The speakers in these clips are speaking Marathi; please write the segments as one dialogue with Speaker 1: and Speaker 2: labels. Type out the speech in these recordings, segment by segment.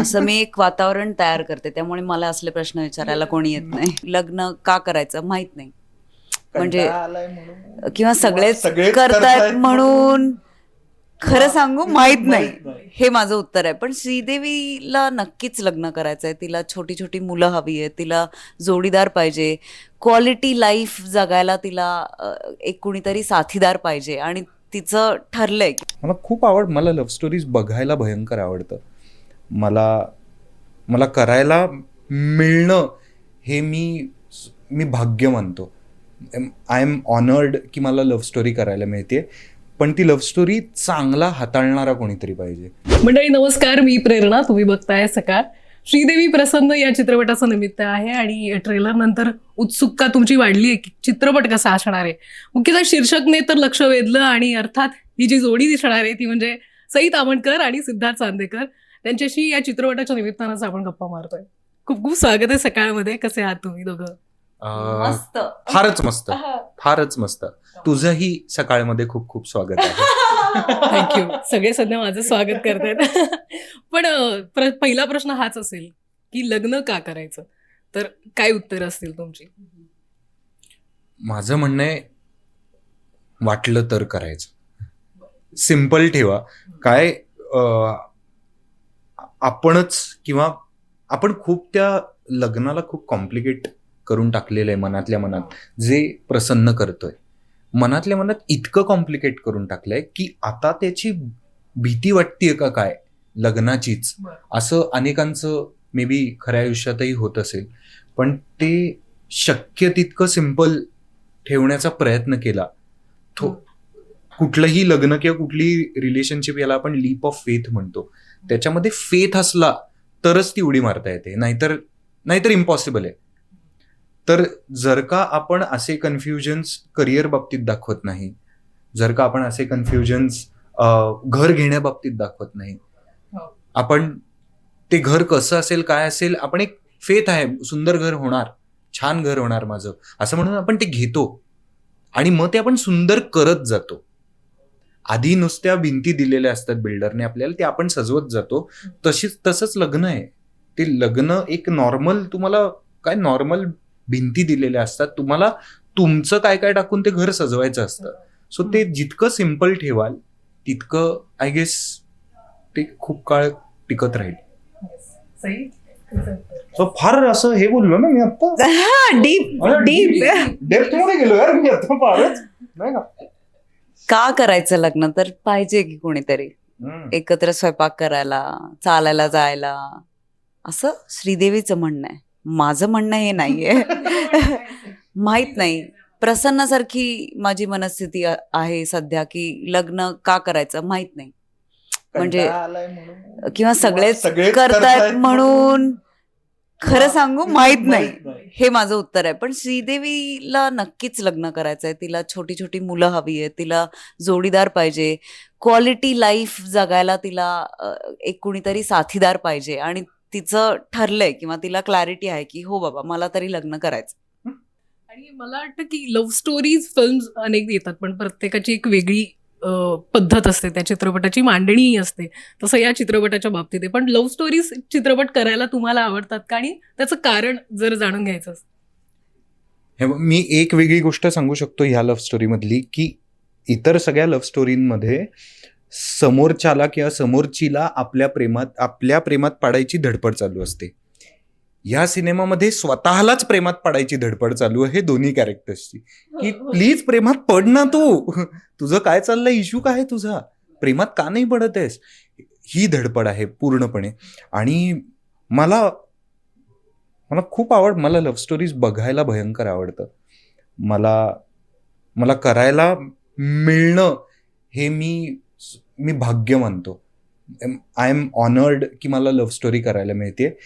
Speaker 1: असं मी एक वातावरण तयार करते त्यामुळे मला असले प्रश्न विचारायला कोणी येत नाही. लग्न का करायचं माहीत नाही. म्हणजे
Speaker 2: कंटाळा आलाय म्हणून.
Speaker 1: किंवा सगळेच
Speaker 2: सगळेच
Speaker 1: करतायत म्हणून. खरं सांगू माहीत नाही. हे माझं उत्तर आहे. पण श्रीदेवीला नक्कीच लग्न करायचं आहे तिला छोटी छोटी मुलं हवी आहेत. तिला जोडीदार पाहिजे. क्वालिटी लाईफ जगायला तिला एक कुणीतरी साथीदार पाहिजे. आणि तिचं ठरलंय की
Speaker 2: मला खूप आवड मला लव्ह स्टोरीज बघायला भयंकर आवडतं. मला मला करायला मिळणं हे मी मी भाग्य मानतो. आय एम ऑनर्ड की मला लव्ह स्टोरी करायला मिळते. पण ती लव्ह स्टोरी चांगला हाताळणारा कोणीतरी पाहिजे.
Speaker 3: मंडळी नमस्कार. मी प्रेरणा. तुम्ही बघताय सकाळ. श्रीदेवी प्रसन्न या चित्रपटाचं निमित्त आहे आणि ट्रेलर नंतर उत्सुकता तुमची वाढली आहे की चित्रपट कसा असणार आहे. मुख्यतः शीर्षकने तर लक्ष वेधलं आणि अर्थात ही जी जोडी दिसणार आहे ती म्हणजे सई तामणकर आणि सिद्धार्थ चांदेकर. त्यांच्याशी या चित्रपटाच्या निमित्तानंच आपण गप्पा मारतोय. खूप खूप स्वागत आहे सकाळमध्ये. कसे आहात तुम्ही दोघं?
Speaker 1: मस्त.
Speaker 2: फारच मस्त. फारच मस्त. तुझंही सकाळमध्ये खूप खूप स्वागत आहे.
Speaker 3: थँक्यू सगळे सध्या माझं स्वागत करतायत. पण प्र- पहिला प्रश्न हाच असेल की लग्न का करायचं? तर काय उत्तर असतील तुमची?
Speaker 2: माझं म्हणणं आहे वाटलं तर करायचं. सिंपल ठेवा. काय आपणच किंवा आपण खूप त्या लग्नाला खूप कॉम्प्लिकेट करून टाकलेलं आहे मनातल्या मनात जे प्रसन्न करतोय. मनातल्या मनात इतकं कॉम्प्लिकेट करून टाकलंय की आता त्याची भीती वाटतीये का काय? लग्नाचीच. असं अनेकांचं मे बी खऱ्या आयुष्यातही होत असेल. पण ते शक्य तितकं सिंपल ठेवण्याचा प्रयत्न केला. तो कुठलंही लग्न किंवा कुठलीही रिलेशनशिप याला आपण लीप ऑफ फेथ म्हणतो. त्याच्यामध्ये फेथ असला तरच ती उडी मारता येते. नाहीतर नाहीतर इम्पॉसिबल आहे. तर जर का आपण असे कन्फ्युजन्स करिअर बाबतीत दाखवत नाही जर का आपण असे कन्फ्युजन्स घर घेण्याबाबतीत दाखवत नाही
Speaker 3: हो.
Speaker 2: आपण ते घर कसं असेल काय असेल आपण एक फेथ आहे. सुंदर घर होणार छान घर होणार माझं. असं म्हणून आपण ते घेतो. आणि मग ते आपण सुंदर करत जातो. आधी नुसत्या भिंती दिलेल्या असतात बिल्डरने आपल्याला ते आपण सजवत जातो. तशीच तसंच लग्न आहे. ते लग्न एक नॉर्मल तुम्हाला काय नॉर्मल भिंती दिलेल्या असतात तुम्हाला तुमचं काय काय टाकून ते घर सजवायचं असतं. सो ते जितकं सिंपल ठेवाल तितकं आय गेस ते खूप काळ टिकत राहील. सो फार असं हे बोललो ना मी आता.
Speaker 1: डीप डीप
Speaker 2: डेप्थमध्ये गेलो यार मी आता फारच. नाही का?
Speaker 1: का करायचं लग्न? तर पाहिजे की कोणीतरी. एकत्र स्वयंपाक करायला चालायला जायला. असं श्रीदेवीचं म्हणणं आहे. माझं म्हणणं हे नाहीये. माहीत नाही. प्रसन्नासारखी माझी मनस्थिती आहे सध्या की लग्न का करायचं माहीत नाही. म्हणजे. किंवा करतायत
Speaker 2: करतायत
Speaker 1: म्हणून. खरं सांगू माहीत नाही. हे माझं उत्तर आहे. पण श्रीदेवीला नक्कीच लग्न करायचं आहे. तिला छोटी छोटी मुलं हवी आहेत. तिला जोडीदार पाहिजे. क्वालिटी लाईफ जगायला तिला एक कुणीतरी साथीदार पाहिजे. आणि तिचं ठरलंय किंवा तिला क्लॅरिटी आहे की हो बाबा मला तरी लग्न करायचं.
Speaker 3: आणि मला वाटतं की लव्ह स्टोरीज फिल्म अनेक येतात. पण प्रत्येकाची एक वेगळी पद्धत असते त्या चित्रपटाची मांडणीही असते. तसं या चित्रपटाच्या बाबतीत आहे. पण लव्ह स्टोरीज चित्रपट करायला तुम्हाला आवडतात का? आणि त्याचं कारण जर जाणून घ्यायचं असेल
Speaker 2: हे मी एक वेगळी गोष्ट सांगू शकतो ह्या लव्ह स्टोरीमधली की इतर सगळ्या लव्ह स्टोरींमध्ये समोरच्याला किंवा समोरचीला आपल्या प्रेमात आपल्या प्रेमात पाडायची धडपड चालू असते. या सिनेमामध्ये स्वतःलाच प्रेमात पाडायची धडपड चालू आहे दोन्ही कॅरेक्टर्सची की प्लीज प्रेमात पड ना तू. तुझं काय चाललंय? इश्यू काय तुझा? प्रेमात का नाही पडत आहेस? ही धडपड आहे पूर्णपणे. आणि मला मला खूप आवड मला लव्ह स्टोरीज बघायला भयंकर आवडतं. मला मला करायला मिळणं हे मी मी भाग्य मानतो. आय एम ऑनर्ड की मला लव्ह स्टोरी करायला मिळते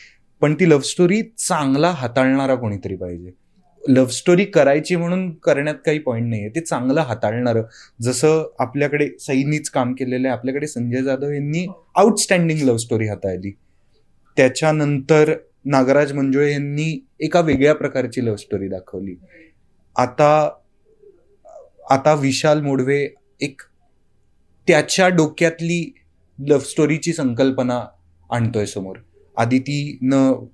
Speaker 2: पण ती लव्ह स्टोरी चांगला हाताळणारा कोणीतरी पाहिजे. लव्ह स्टोरी करायची म्हणून करण्यात काही पॉईंट नाही आहे ते चांगलं हाताळणारं. जसं आपल्याकडे सईनीच काम केलेलं आहे. आपल्याकडे संजय जाधव यांनी आउटस्टँडिंग लव्ह स्टोरी हाताळली. त्याच्यानंतर नागराज मंजुळे यांनी एका वेगळ्या प्रकारची लव्ह स्टोरी दाखवली. आता आता विशाल मोडवे एक त्याच्या डोक्यातली लव्ह स्टोरीची संकल्पना आणतोय समोर. आदितीनं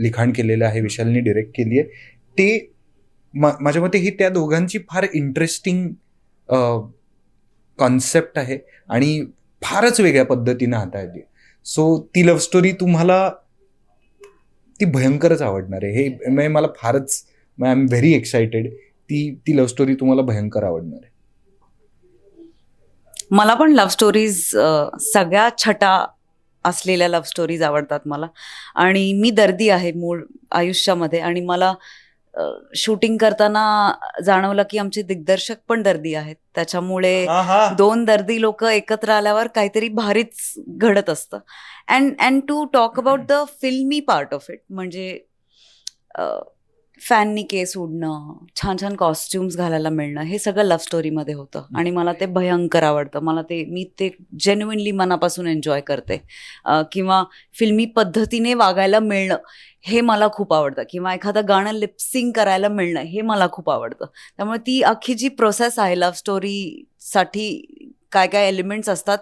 Speaker 2: लिखाण केलेलं आहे विशालनी डिरेक्ट केली आहे. ते मा- माझ्या मते ही त्या दोघांची फार इंटरेस्टिंग कॉन्सेप्ट आहे आणि फारच वेगळ्या पद्धतीनं हाताळली सो ती लव्ह स्टोरी तुम्हाला ती भयंकरच आवडणार आहे. हे म्हणजे मला फारच आय एम व्हेरी एक्सायटेड ती ती लव्ह स्टोरी तुम्हाला भयंकर आवडणार आहे.
Speaker 1: मला पण लव्ह स्टोरीज सगळ्या छटा असलेल्या लव्ह स्टोरीज आवडतात मला. आणि मी दर्दी आहे मूळ आयुष्यामध्ये आणि मला शूटिंग करताना जाणवलं की आमचे दिग्दर्शक पण दर्दी आहेत. त्याच्यामुळे दोन दर्दी लोक एकत्र आल्यावर काहीतरी भारीच घडत असतं. And and to talk about the filmy part of it म्हणजे फॅननी केस उडणं छान छान कॉस्ट्युम्स घालायला मिळणं हे सगळं लव्ह स्टोरीमध्ये होतं. आणि मला ते भयंकर आवडतं. मला ते मी ते जेन्युनली मनापासून एन्जॉय करते. किंवा फिल्मी पद्धतीने वागायला मिळणं हे मला खूप आवडतं. किंवा एखादं गाणं लिप्सिंग करायला मिळणं हे मला खूप आवडतं. त्यामुळे ती अख्खी जी प्रोसेस आहे लव्ह स्टोरीसाठी काय काय एलिमेंट्स असतात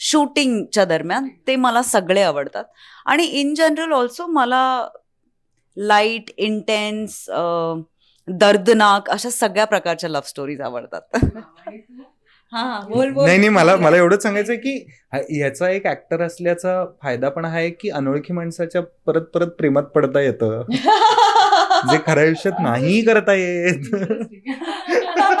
Speaker 1: शूटिंगच्या दरम्यान ते मला सगळे आवडतात. आणि इन जनरल ऑल्सो मला लाइट इंटेन्स दर्दनाक अशा सगळ्या प्रकारच्या लव्ह स्टोरीज आवडतात. हा बोल बोल.
Speaker 2: नाही नाही मला मला एवढंच सांगायचं आहे की हा- याचा एक ऍक्टर असल्याचा फायदा पण आहे की अनोळखी माणसाच्या परत परत प्रेमात पडता येतं. जे खऱ्या आयुष्यात नाही करता येत.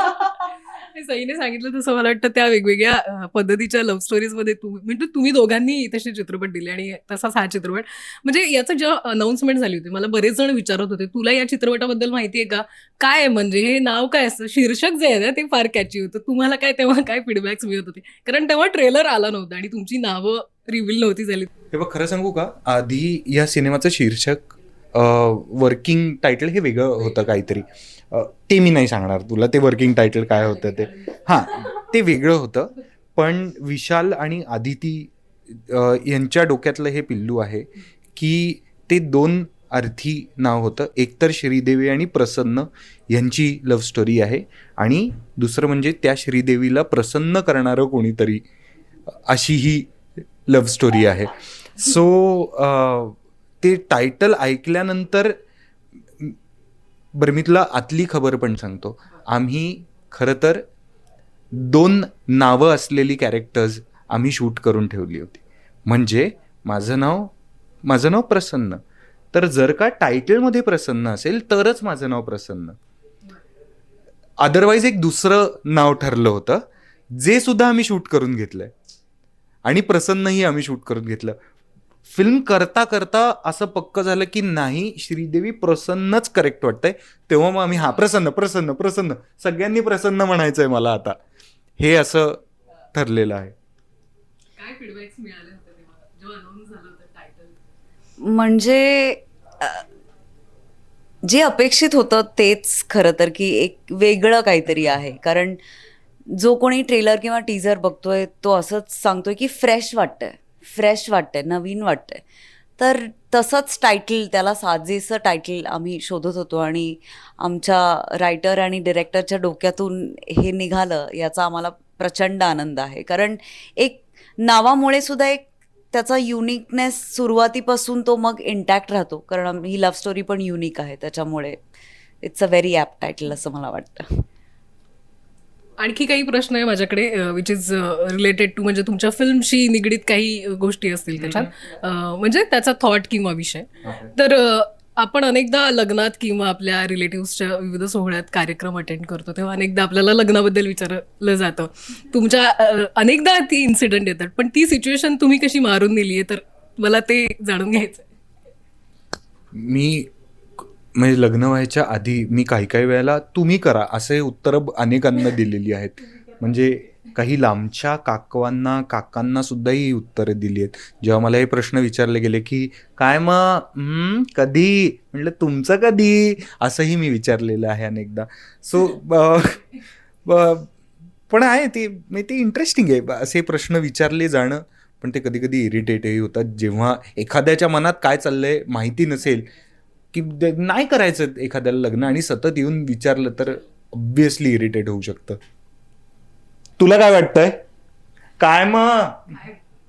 Speaker 3: सईने सांगितलं तसं मला वाटतं त्या वेगवेगळ्या पद्धतीच्या लव्ह स्टोरीजमध्ये तुम्ही म्हणजे तुम्ही दोघांनी तसे चित्रपट दिले आणि तसाच हा चित्रपट. म्हणजे याचं जेव्हा अनाऊन्समेंट झाली होती मला बरेच जण विचारत होते तुला या चित्रपटाबद्दल माहिती आहे का? काय म्हणजे हे नाव काय असतं? शीर्षक जे आहे ना ते फार कॅची होतं. तुम्हाला काय तेव्हा काय फीडबॅक्स मिळत होते? कारण तेव्हा ट्रेलर आला नव्हता आणि तुमची नावं रिव्हील नव्हती झाली.
Speaker 2: हे बघ खरं सांगू का? आधी या सिनेमाचं शीर्षक वर्किंग टायटल हे वेगळं होतं काहीतरी. ते मी नाही सांगणार तुला ते वर्किंग टायटल काय होतं ते. हां ते वेगळं होतं पण विशाल आणि आदिती यांच्या डोक्यातलं हे पिल्लू आहे की ते दोन अर्थी नाव होतं. एकतर श्रीदेवी आणि प्रसन्न यांची लव्ह स्टोरी आहे आणि दुसरं म्हणजे त्या श्रीदेवीला प्रसन्न करणारं कोणीतरी अशी ही लव्ह स्टोरी आहे. सो ते टायटल ऐकल्यानंतर बरं मी तुला आतली खबर पण सांगतो. आम्ही खरं तर दोन नावं असलेली कॅरेक्टर्स आम्ही शूट करून ठेवली होती. म्हणजे माझं नाव माझं नाव प्रसन्न. तर जर का टायटलमध्ये प्रसन्न असेल तरच माझं नाव प्रसन्न. अदरवाईज एक दुसरं नाव ठरलं होतं जे सुद्धा आम्ही शूट करून घेतलंय. आणि प्रसन्नही आम्ही शूट करून घेतलं. फिल्म करता करता असं पक्क झालं की नाही श्रीदेवी प्रसन्नच करेक्ट वाटतंय. तेव्हा मग आम्ही हा प्रसन्न प्रसन्न प्रसन्न. सगळ्यांनी प्रसन्न म्हणायचंय मला आता. हे असं ठरलेलं आहे.
Speaker 3: काय फीडबॅक्स मिळाले होते तेव्हा? जेव्हा अनाऊन्स झालं होतं टायटल
Speaker 1: म्हणजे जे अपेक्षित होतं तेच खरं तर की एक वेगळं काहीतरी आहे. कारण जो कोणी ट्रेलर किंवा टीजर बघतोय तो असंच सांगतोय की फ्रेश वाटतंय. फ्रेश वाटतंय नवीन वाटतंय. तर तसंच टायटल त्याला साजेसं टायटल आम्ही शोधत होतो आणि आमच्या रायटर आणि डिरेक्टरच्या डोक्यातून हे निघालं याचा आम्हाला प्रचंड आनंद आहे. कारण एक नावामुळे सुद्धा एक त्याचा युनिकनेस सुरुवातीपासून तो मग इंटॅक्ट राहतो. कारण ही लव्ह स्टोरी पण युनिक आहे त्याच्यामुळे it's a very apt title असं मला वाटतं.
Speaker 3: आणखी काही प्रश्न आहे माझ्याकडे विच इज रिलेटेड टू म्हणजे तुमच्या फिल्मशी निगडीत काही गोष्टी असतील त्याच्यात. म्हणजे त्याचा थॉट किंवा विषय. तर आपण अनेकदा लग्नात किंवा आपल्या रिलेटिव्सच्या विविध सोहळ्यात कार्यक्रम अटेंड करतो तेव्हा अनेकदा आपल्याला लग्नाबद्दल विचारलं जातं. तुमच्या अनेकदा ती इन्सिडेंट येतात पण ती सिच्युएशन तुम्ही कशी मारून नेली आहे तर मला ते जाणून घ्यायचं आहे.
Speaker 2: मी म्हणजे लग्न व्हायच्या आधी मी काही काही वेळेला तुम्ही करा असे उत्तरं अनेकांना दिलेली आहेत. म्हणजे काही लांबच्या काकवांना काकांना सुद्धा ही उत्तरं दिली आहेत. जेव्हा मला हे प्रश्न विचारले गेले की काय मग कधी? म्हटलं तुमचं कधी? असंही मी विचारलेलं आहे अनेकदा. सो पण आहे ते मी ते इंटरेस्टिंग आहे. असे प्रश्न विचारले जाणं पण ते कधी कधी इरिटेटही होतात. जेव्हा एखाद्याच्या मनात काय चाललंय माहिती नसेल की द- नाही करायचं एखाद्याला लग्न आणि सतत येऊन विचारलं तर ऑब्विसली इरिटेट होऊ शकतं. तुला काय वाटतंय? काय मग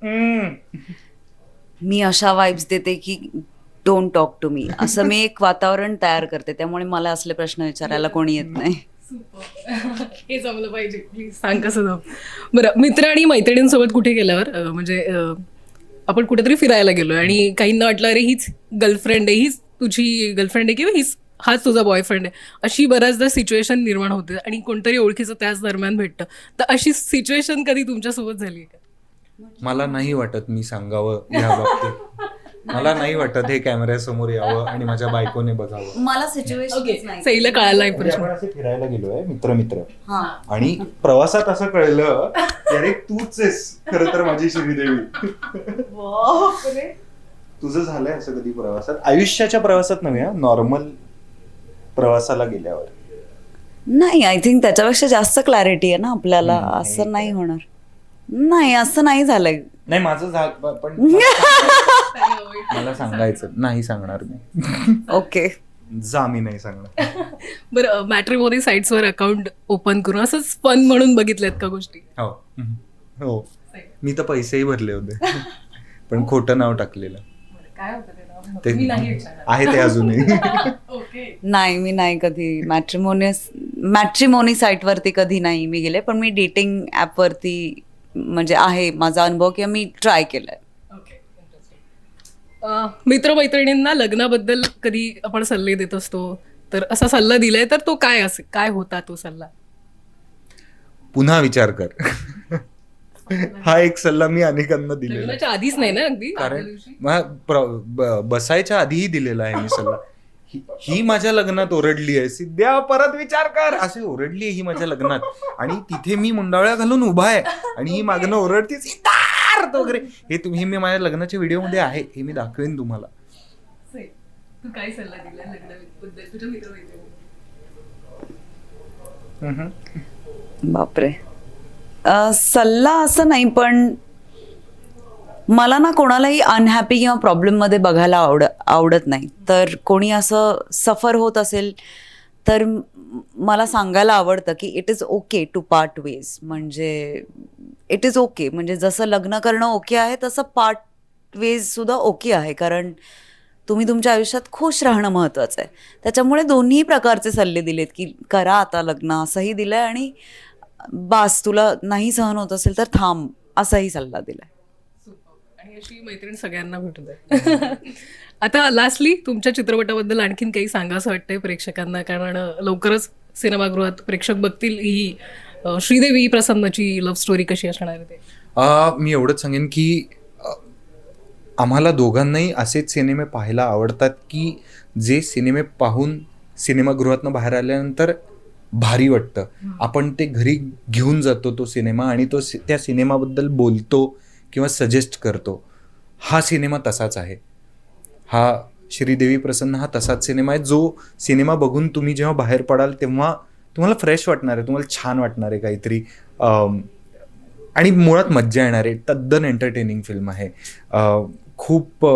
Speaker 2: हम्म.
Speaker 1: मी अशा वाईब्स देते की डोंट टॉक टू मी असं मी एक वातावरण तयार करते त्यामुळे मला असले प्रश्न विचारायला कोणी येत नाही.
Speaker 3: हे जमलं पाहिजे. प्लीज सांग कसं जम बरं मित्र आणि मैत्रिणींसोबत कुठे गेल्यावर म्हणजे आपण कुठेतरी फिरायला गेलो आणि काहींना वाटलं अरे हीच गर्लफ्रेंड आहे हीच तुझी गर्लफ्रेंड आहे किंवा हीच हाच तुझा बॉयफ्रेंड आहे. अशी बऱ्याचदा सिच्युएशन निर्माण होते आणि कोणतरी ओळखीचं त्याच दरम्यान भेटतं. तर अशी सिच्युएशन कधी तुमच्यासोबत झाली आहे का?
Speaker 2: मला नाही वाटत मी सांगावं या बाबतीत. मला नाही वाटत हे कॅमेऱ्यासमोर यावं आणि माझ्या बायकोने बघावं.
Speaker 1: मला सिच्युएशन
Speaker 3: सईला कळायला
Speaker 2: म्हणजे
Speaker 3: प्रश्न.
Speaker 2: असे फिरायला गेलोय मित्र मित्र
Speaker 1: हा.
Speaker 2: आणि प्रवासात असं कळलं की अरे तूच आहेस. खर तर माझी श्रीदेवी तुझं झालंय असं कधी प्रवासात? आयुष्याच्या प्रवासात नव्हे नॉर्मल प्रवासाला गेल्यावर.
Speaker 1: नाही आय थिंक त्याच्यापेक्षा जास्त क्लॅरिटी आहे ना आपल्याला.
Speaker 2: नाही
Speaker 1: असं नाही. होणार. नाही असं नाही झालंय.
Speaker 2: नाही माझं झा पण मला सांगायचं नाही सांगणार मी.
Speaker 1: ओके
Speaker 2: जा मी नाही सांगणार.
Speaker 3: बरं मॅट्रिमोनी साईट्सवर अकाउंट ओपन करून असंच फन म्हणून बघितल्यात का गोष्टी?
Speaker 2: हो. हो. मी तर पैसेही भरले होते. पण खोटं नाव टाकलेलं.
Speaker 3: काय होतं ते नाव?
Speaker 2: ते
Speaker 3: मी नाही विचारणार.
Speaker 2: आहे ते अजूनही.
Speaker 3: ओके.
Speaker 1: नाही मी नाही कधी मॅट्रिमोनियस मॅट्रिमोनी साईटवरती कधी नाही मी गेले पण मी डेटिंग ॲपवरती म्हणजे आहे माझा अनुभव किंवा मी ट्राय केलाय.
Speaker 3: ओके अं, मित्रमैत्रिणींना लग्नाबद्दल कधी आपण सल्ले देत असतो? तर असा सल्ला दिलाय तर तो काय असे काय होता तो सल्ला?
Speaker 2: पुन्हा विचार कर. हा एक सल्ला मी अनेकांना दिलेला आहे.
Speaker 3: लग्नाच्या आधीच नाही ना अगदी? आदल्या
Speaker 2: कारण
Speaker 3: दिवशी?
Speaker 2: मा- प्र- ब- बसायच्या आधीही दिलेला आहे मी सल्ला. ही- ही माझ्या लग्नात ओरडली आहे. सिद्ध्या परत विचार कर. अशी ओरडली आहे ही माझ्या लग्नात. आणि तिथे मी मुंडावळ्या घालून उभा आहे. आणि ही मागणं ओरडते सिद्धार्थ वगैरे. हे तुम्ही हे मी माझ्या लग्नाच्या व्हिडिओमध्ये आहे. हे मी दाखवेन तुम्हाला.
Speaker 3: से, तू काय सल्ला दिला लग्नाबद्दल? तुझ्या मित्रमैत्रिणी
Speaker 1: बापरे. सल्ला असं नाही पण मला ना कोणालाही अनहॅपी किंवा प्रॉब्लेममध्ये बघायला आवड आवडत नाही. तर कोणी असं सफर होत असेल तर मला सांगायला आवडतं की it is okay to part ways म्हणजे इट इज ओके म्हणजे जसं लग्न करणं ओके आहे तसं पार्ट वेज सुद्धा ओके आहे. कारण तुम्ही तुमच्या आयुष्यात खुश राहणं महत्त्वाचं आहे. त्याच्यामुळे दोन्ही प्रकारचे सल्ले दिलेत की करा आता लग्न असंही दिलं आहे आणि बास तुला नाही सहन होत असेल तर थांब असाही सल्ला दिलाय.
Speaker 3: आणि अशी मैत्रीण सगळ्यांना भेटू दे. आता लास्टली तुमच्या चित्रपटाबद्दल आणखीन काही सांगा असं वाटतंय प्रेक्षकांना कारण लवकरच सिनेमागृहात प्रेक्षक बघतील ही श्रीदेवी प्रसन्नची लव्ह स्टोरी कशी असणार आहे ते?
Speaker 2: आ, मी एवढंच सांगेन की आम्हाला दोघांनाही असेच सिनेमे पाहायला आवडतात की जे सिनेमे पाहून सिनेमागृहातनं बाहेर आल्यानंतर भारी वाटतं. आपण ते घरी घेऊन जातो तो सिनेमा आणि तो सि- त्या सिनेमाबद्दल बोलतो किंवा सजेस्ट करतो. हा सिनेमा तसाच आहे. हा श्रीदेवी प्रसन्न हा तसाच सिनेमा आहे. जो सिनेमा बघून तुम्ही जेव्हा बाहेर पडाल तेव्हा तुम्हाला फ्रेश वाटणार आहे तुम्हाला छान वाटणार आहे काहीतरी. आणि मुळात मज्जा येणार आहे. तद्दन एंटरटेनिंग फिल्म आहे. खूप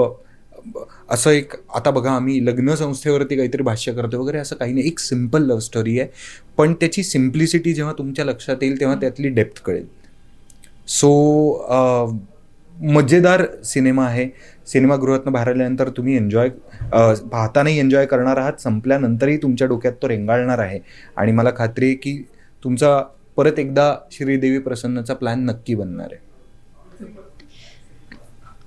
Speaker 2: असं एक आता बघा आम्ही लग्न संस्थेवरती काहीतरी भाष्य करतो वगैरे असं काही नाही. एक सिंपल लव्ह स्टोरी आहे. पण त्याची सिम्प्लिसिटी जेव्हा तुमच्या लक्षात येईल तेव्हा त्यातली डेप्थ कळेल. सो मजेदार सिनेमा आहे. सिनेमागृहातनं बाहेर आल्यानंतर तुम्ही एन्जॉय पाहतानाही एन्जॉय करणार आहात. संपल्यानंतरही तुमच्या डोक्यात तो रेंगाळणार आहे. आणि मला खात्री आहे की तुमचा परत एकदा श्रीदेवी प्रसन्नचा प्लॅन नक्की बनणार आहे.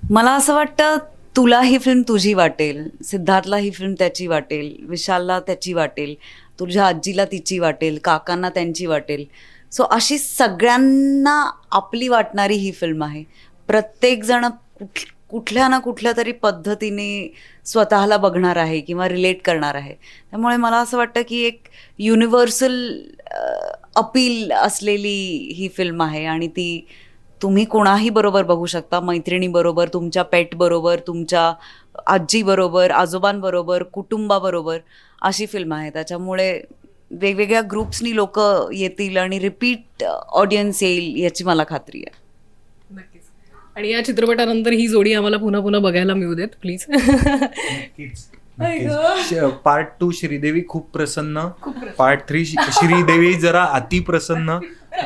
Speaker 1: मला असं वाटतं तुला ही फिल्म तुझी वाटेल सिद्धार्थला ही फिल्म त्याची वाटेल विशालला त्याची वाटेल तुझ्या आजीला तिची वाटेल काकांना त्यांची वाटेल. सो अशी सगळ्यांना आपली वाटणारी ही फिल्म आहे. प्रत्येकजण कुठ कुठल्या ना कुठल्या तरी पद्धतीने स्वतःला बघणार आहे किंवा रिलेट करणार आहे. त्यामुळे मला असं वाटतं की एक युनिव्हर्सल अपील असलेली ही फिल्म आहे आणि ती तुम्ही कोणाही बरोबर बघू शकता. मैत्रिणीबरोबर तुमच्या पेट बरोबर तुमच्या आजीबरोबर आजोबांबरोबर कुटुंबाबरोबर अशी फिल्म आहे त्याच्यामुळे वेगवेगळ्या ग्रुप्सनी लोक येतील आणि रिपीट ऑडियन्स येईल याची मला खात्री आहे.
Speaker 3: नक्कीच. आणि या चित्रपटानंतर ही जोडी आम्हाला पुन्हा पुन्हा बघायला मिळू देत प्लीज
Speaker 2: पार्ट टू श्रीदेवी खूप प्रसन्न. पार्ट थ्री श्रीदेवी जरा अति प्रसन्न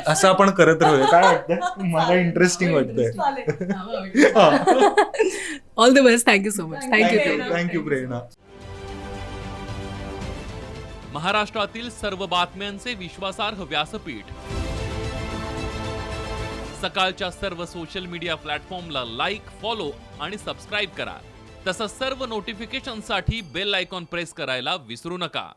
Speaker 2: असं आपण करत राहूया. काय वाटतं मला इंटरेस्टिंग वाटतंय.
Speaker 3: All the best thank you so much thank you
Speaker 2: thank you Prerna
Speaker 4: महाराष्ट्रातील सर्व बातम्यांचे विश्वासार्ह व्यासपीठ. सकाळच्या सर्व सोशल मीडिया प्लॅटफॉर्मला लाईक फॉलो आणि सबस्क्राईब करा. तसंच सर्व नोटिफिकेशनसाठी बेल आयकॉन प्रेस करायला विसरू नका.